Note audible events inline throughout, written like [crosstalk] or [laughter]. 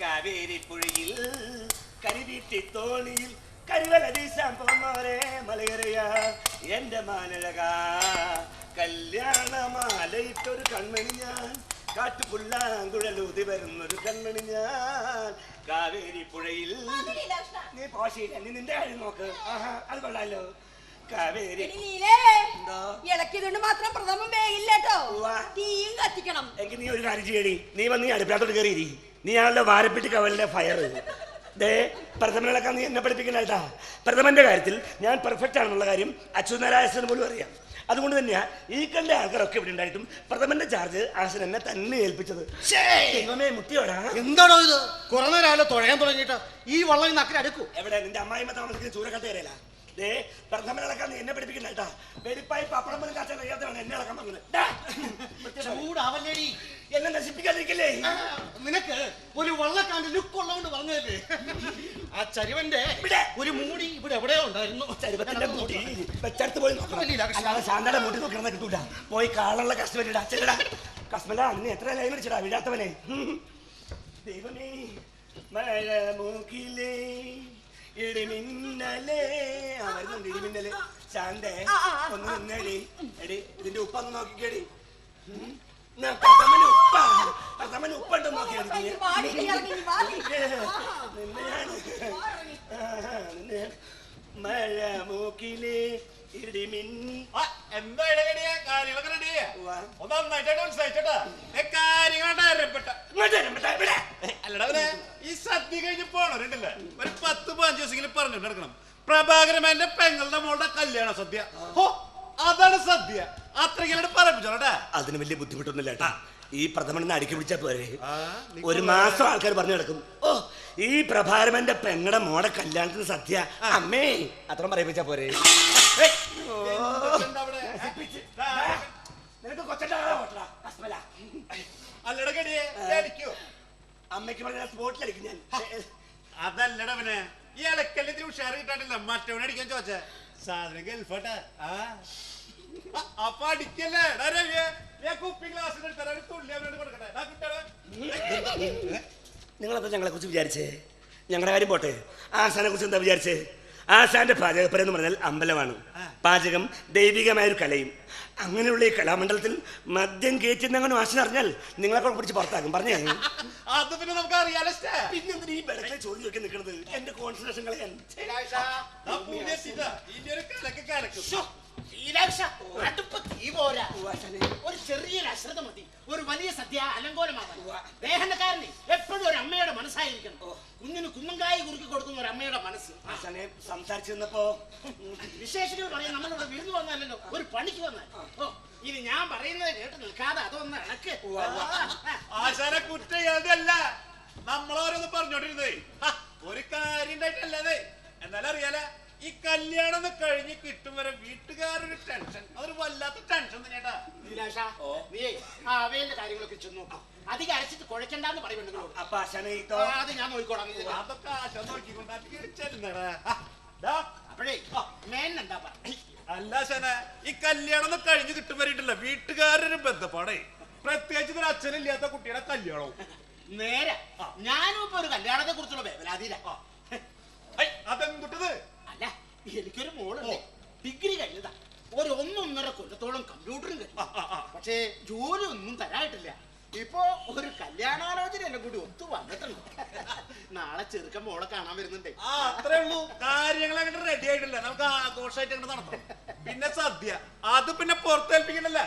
കാവേരി പുഴയിൽ കരിവീട്ടി തോണിയിൽ കരുവല വീശാൻ പോന്നോരെ മലയറിയ. എന്റെ മാനഴക കല്യാണമാലയിട്ടൊരു കൺമണി ഞാൻ. കാട്ടുപുല്ലാങ്കുഴലൂതി വരുന്നൊരു കൺമണി ഞാൻ. കാവേരി പുഴയിൽ നീ പോഷയില്ല നീ നിന്റെ കാര്യം നോക്ക്. ആഹാ അത് കൊള്ളാലോ. കാവേരി? ഇളക്കിയതുകൊണ്ട് മാത്രം പ്രഥമം വേഗില്ലേട്ടോ ഉവ്വ. തീയും കത്തിക്കണം. എങ്കിൽ നീ ഒരു കാര്യം ചെയ്യടി. നീ വന്ന് ഈ അടുപ്പിനകത്തോട്ട് കയറിയിരി നീ ആണല്ലോ വാരപ്പെട്ടി കവലിലെ ഫയർ ദേ പ്രഥമനൊക്കെ നീ എന്നെ പഠിപ്പിക്കണേട്ടാ പ്രഥമന്റെ കാര്യത്തിൽ ഞാൻ പെർഫെക്റ്റ് ആണെന്നുള്ള കാര്യം അച്യുതനാരായണന് പോലും അറിയാം. അതുകൊണ്ട് തന്നെയാ ഈ കണ്ട ആൾക്കാരൊക്കെ ഇവിടെ ഉണ്ടായിട്ടും പ്രഥമന്റെ ചാർജ് ആശൻ എന്നെ തന്നെ ഏൽപ്പിച്ചത്. മുട്ടിയോടാ. എന്താണോ ഇത്? കുറഞ്ഞ രാവിലെ തുഴയാൻ തുടങ്ങിയിട്ട് ഈ വള്ളം അടുക്കൂ. എവിടെ? നിന്റെ അമ്മായിമ്മ താമസിക്കുന്ന ചൂരക്കട്ടേരല്ല ദേ പ്രഥമനളക്കാൻ നീ എന്നെ വെടിപ്പായി പപ്പടം പോലും കാച്ചാൻ കഴിയാത്തതാണ് എന്നെ ഇളക്കാൻ പറഞ്ഞത് ഡാ. ചൂടാവല്ലേടി എന്നെ നശിപ്പിക്കാതിരിക്കില്ലേ? നിനക്ക് ഒരു വള്ളക്കാന്റെ ലുക്ക് ഉള്ളതുകൊണ്ട് പറഞ്ഞതല്ലേ ആ ചരിവന്റെ ഇവിടെ. ഒരു മൂടി ഇവിടെ എവിടെയോ ഉണ്ടായിരുന്നു. ചരുവത്തിന്റെ മൂടി. വെച്ചടുത്ത് പോയി നോക്കണം. ശാന്തയുടെ മൂടി നോക്കണം കിട്ടൂല. പോയി കാളുള്ള കസ്റ്റമരിടാ ചെല്ലടാ. കശ്മല അന്ന് എത്ര ലൈൻ അടിച്ചടാ വീഴാത്തവനെ ദൈവമേ മൂക്കിലേ. ഇടിമിന്നലേ ആ വരുന്നുണ്ട് ഇടിമിന്നൽ ശാന്തേ. ഒന്ന് നിന്നേടി. എടി ഇതിന്റെ ഉപ്പൊന്ന് നോക്കിക്കേടി ഉം. ഞാൻ പ്രഥമന് ഉപ്പ. പ്രഥമന് ഉപ്പുണ്ട് നോക്കിയാടി നീ വാടി, ഇനി ഇറങ്ങി, വാടി. നിന്നെയാണ്. ആഹാ, നിന്നെ. മഴ മൂക്കിലെ ഇടിമിൻ എന്താ ഇടകടിയാ? കാര്യങ്ങളൊക്കെ റെഡിയാ? ഒന്ന് നന്നായിട്ടായിട്ട് മനസ്സിലായിച്ചോട്ടാ. ഏ, കാര്യങ്ങളായിട്ട് അറിയപ്പെട്ട. അല്ലടാ ഈ സദ്യ കഴിഞ്ഞ് പോണവരുണ്ടല്ലേ. ഒരു പത്ത് പതിനഞ്ച് ദിവസമെങ്കിലും എടുക്കണം നടക്കണം പ്രഭാകരമേന്റെ പെങ്ങളുടെ മോളുടെ കല്യാണ സദ്യ. ഹോ അതാണ് സദ്യ. അത്രയ്ക്കാണ് പറയിപ്പിച്ചോട്ടെ അതിന് വലിയ ബുദ്ധിമുട്ടൊന്നുമില്ല കേട്ടാ. ഈ പ്രഥമൻ അടുക്കി പിടിച്ചാ പോരെ. ഒരു മാസം ആൾക്കാർ പറഞ്ഞു കിടക്കും ഓ ഈ പ്രഭാരമന്റെ പെങ്ങടെ മോടെ കല്യാണത്തിന് സദ്യ. അമ്മേ അത്ര പറയിപ്പിച്ചാ പോരെ. അമ്മയ്ക്ക് പറഞ്ഞ സ്പോട്ടിലായിരിക്കും ഞാൻ. അതല്ലടാ ഇലക്കല്ലത്തിന് ഉഷാറ് കിട്ടാണ്ടില്ല. മറ്റവനെ അടിക്കാൻ ചോദിച്ചേ. സാധനം ഗൾഫാട്ടാ ആ. അപ്പൊ അടിക്കല്ലേ? കുപ്പി ഗ്ലാസ്. നിങ്ങളെന്താ ഞങ്ങളെ കുറിച്ച് വിചാരിച്ചേ? ഞങ്ങളുടെ കാര്യം പോട്ടെ. ആശാനെ കുറിച്ച് എന്താ വിചാരിച്ചേ? ആശാന്റെ പാചകപ്പുര എന്ന് പറഞ്ഞാൽ അമ്പലമാണ്. പാചകം ദൈവികമായ ഒരു കലയും. അങ്ങനെയുള്ള ഈ കലാമണ്ഡലത്തിൽ മദ്യം കയറ്റുന്നങ്ങനെ ആശാൻ അറിഞ്ഞാൽ നിങ്ങളെ കൂടെ പിടിച്ച് പുറത്താക്കും. പറഞ്ഞു? [laughs] അത് പിന്നെ നമുക്ക് അറിയാലോ. പിന്നെ എന്തിനാ ഈ ബെടക്കെ ചോദ്യം ഒക്കെ നിൽക്കുന്നത്? എന്റെ കോൺസെൻട്രേഷൻ കളയാൻ ദാ പുതിയ സീതാ. ഇനി ഒരു ചെറിയൊരു അശ്രദ്ധ മതി. ഒരു വലിയ സദ്യ അലങ്കോലമാവാൻ ദേഹനക്കാരനെ എപ്പോഴും ഒരു അമ്മയുടെ മനസ്സായിരിക്കണം. കുഞ്ഞിന് കുമ്മങ്കായി കുറുക്കി കൊടുക്കുന്ന ഒരു അമ്മയുടെ മനസ്സ്. സംസാരിച്ചു നിന്നപ്പോ. വിശേഷങ്ങൾ പറയാൻ നമ്മളിവിടെ വിരുന്ന് വന്നാലല്ലോ ഒരു പണിക്ക് വന്നാൽ ഓ ഇനി ഞാൻ പറയുന്നത് കേട്ട് നിൽക്കാതെ അതൊന്ന് ഇണക്ക് ആശാന കുറ്റല്ല നമ്മളോരൊന്നും പറഞ്ഞോണ്ടിരുന്നേ. ഒരു കാര്യം ഉണ്ടായിട്ടല്ലേ എന്നാലും അറിയാലേ ഈ കല്യാണം ഒന്ന് കഴിഞ്ഞ് കിട്ടും വരെ വീട്ടുകാരൊരു ടെൻഷൻ അതൊരു വല്ലാത്ത ടെൻഷൻ തന്നെയാട്ടാ അഭിലാഷ നീ ആ അവയുടെ കാര്യങ്ങളൊക്കെ നോക്കാം. അധികം അരച്ചിട്ട് കുഴക്കണ്ടെന്ന് പറയുന്നുണ്ട് അപ്പൊ അത് ഞാൻ നോക്കിക്കോളാം നീ ചെല്ല്. അതൊക്കെ ചെല്ലുന്നടാ ഡാ, അപ്പോഴേ മേനെന്താ പറ? അല്ല ശന ഈ കല്യാണം ഒന്ന് കഴിഞ്ഞ് കിട്ടും വരെ വീട്ടുകാരൊരു ബന്ധപ്പാടേ. പ്രത്യേകിച്ച് ഒരു അച്ഛനില്ലാത്ത കുട്ടിയുടെ കല്യാണവും. നേരെ. ഞാനും ഇപ്പൊ ഒരു കല്യാണത്തെ കുറിച്ചുള്ള വേവലാതിയില്ല ഹൈ, അതെന്തുട്ടത്? എനിക്കൊരു മോളുണ്ട്. ഡിഗ്രി കഴിഞ്ഞതാ. ഒരു ഒന്നൊന്നര കൊല്ലത്തോളം കമ്പ്യൂട്ടറും കഴിഞ്ഞു പക്ഷേ ജോലി ഒന്നും തരായിട്ടില്ല ഇപ്പൊ ഒരു കല്യാണാലോചന എന്നെ കൂടി ഒത്തു വന്നിട്ടുണ്ട്. നാളെ ചെറുക്കൻ മോളെ കാണാൻ വരുന്നുണ്ടേ. ആ അത്രേ ഉള്ളൂ. കാര്യങ്ങൾ അങ്ങനെ റെഡി ആയിട്ടില്ല. നമുക്ക് ആഘോഷമായിട്ട് നടത്തണം. പിന്നെ സദ്യ. അത് പിന്നെ പുറത്തേൽപ്പിക്കണല്ല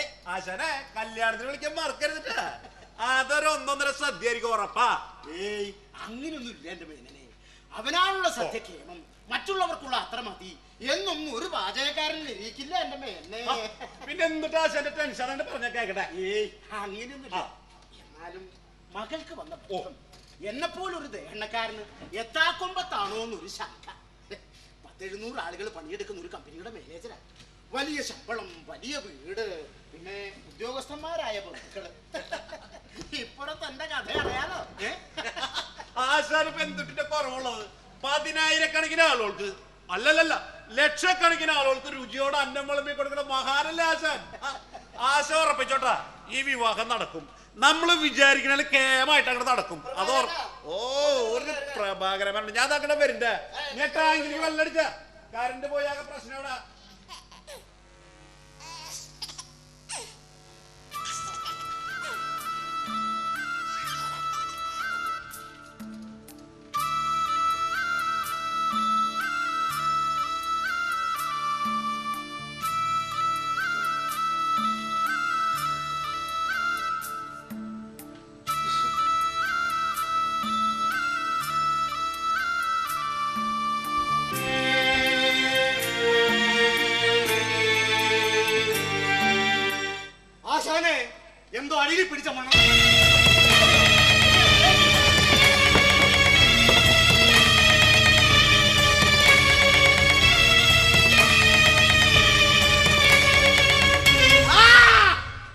ഏയ് ആശാനെ കല്യാണത്തിന് വിളിക്കാൻ മറക്കരുതിട്ടാ അതൊരു ഒന്നൊന്നര സദ്യ ആയിരിക്കും ഉറപ്പാ. ഏയ് അങ്ങനെയൊന്നും ഇല്ല എന്റെ മേനനെ. അവനാണുള്ള സദ്യ കേമം മറ്റുള്ളവർക്കുള്ള അത്ര മതി. എന്നൊന്നും ഒരു പാചകക്കാരൻ ഇരിക്കില്ല എന്റെ മേന്നെ പിന്നെ എന്നിട്ടാ ആശാന്റെ ടെൻഷൻ പറഞ്ഞ കേക്കട്ടെ? ഏയ് അങ്ങനെയൊന്നുമില്ല. എന്നാലും മകൾക്ക് വന്ന ബോധം എന്നെപ്പോലൊരു ദേഹണ്ണക്കാരന് എത്താക്കൊമ്പത്താണോ എന്നൊരു ശങ്ക. പത്തെഴുന്നൂറ് ആളുകൾ പണിയെടുക്കുന്ന ഒരു കമ്പനിയുടെ മാനേജരാ. വലിയ ശമ്പളം വലിയ വീട് പിന്നെ ഉദ്യോഗസ്ഥന്മാരായ ബന്ധുക്കൾ. ഇപ്പോഴത്തെ എന്റെ കഥ അറിയാലോ? ഏ? ആശാന് ഇപ്പൊ എന്തിന്റെ കുറവുള്ളത്? പതിനായിരക്കണക്കിന് ആളുകൾക്ക് അല്ലല്ലല്ല ലക്ഷക്കണക്കിന് ആളുകൾക്ക് രുചിയോടെ അന്നം വിളമ്പി കൊടുക്കുന്ന മഹാനല്ല ആശാൻ? ആശ ഉറപ്പിച്ചോട്ടാ ഈ വിവാഹം നടക്കും. നമ്മൾ വിചാരിക്കണ കേമായിട്ട് അങ്ങോട്ട് നടക്കും. അത് ഓ ഒരു പ്രഭാകരമാണ് ഞാൻ അങ്ങനെ വരണ്ടേ? ഞാൻ ടാങ്കിലേക്ക് വെള്ളടിച്ച. കറണ്ട് പോയാകെ പ്രശ്നം എവിടാ